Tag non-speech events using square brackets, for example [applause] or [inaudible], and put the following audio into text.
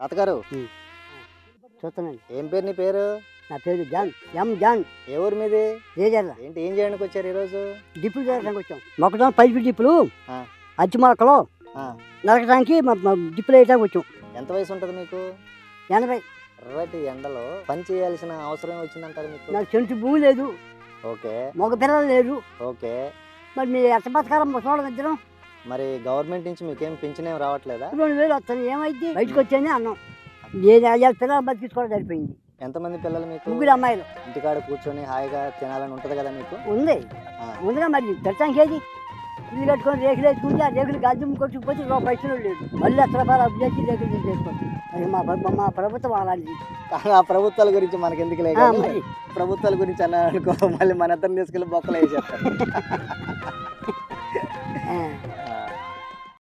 తాతగారు చూస్తున్నాను. ఏం పేరు నీ పేరు? నా పేరు జాన్ ఎం జాన్. ఏ ఊరు మీది? ఏజర్ల ఏంటి ఏం చేయడానికి వచ్చారు ఈరోజు? డిప్పులు జరగడానికి వచ్చాం. మొక్కజొన్న పైపు డిప్పులు. అచ్చి మొలకలు ఆ, నరకడానికి డిప్పులు వేయడానికి వచ్చాం. ఎంత వయసు ఉంటుంది మీకు? ఎనభై. ఎర్రటి ఎండలో పని చేయాల్సిన అవసరం వచ్చిందంటారు మీకు? నాకు చెంచు భూమి లేదు. ఓకే. మగ పిల్లలు లేరు. ఓకే. మరి మీ ఎట్ట బతకాలం ముసలి ఇద్దరం మరి గవర్నమెంట్ నుంచి మీకేం పింఛన్ ఏం రావట్లేదా? రెండు వేలు వస్తాను ఏమైంది? బయటకు వచ్చానే అన్నాం. నేను అయ్యాల పిల్లలు బతికించుకోవడం సరిపోయింది. ఎంతమంది పిల్లలు మీకు? ముగ్గురు అమ్మాయిలు. ఇంటికాడ కూర్చొని హాయిగా తినాలని ఉంటది కదా మీకు? ఉంది. ఉందిగా మరి తెచ్చానికి ఏది? ఇల్లు కట్టుకొని రేకులు వేసుకుంటే ఆ రేకులు గద్దెం కొట్టుకుపోతే రూపాయి పైసలు లేదు. మళ్ళీ రూపాయలు అప్పు చేసి రేకులు తీసేసుకోవచ్చు అది మా మా ప్రభుత్వం అలాంటిది. ఆ ప్రభుత్వాల గురించి మనకి ఎందుకు లేదు? ప్రభుత్వాల గురించి అన్నారు అనుకో మళ్ళీ మన ఇద్దరిని తీసుకెళ్ళి బొక్కలు వేసేస్తారు. [laughs]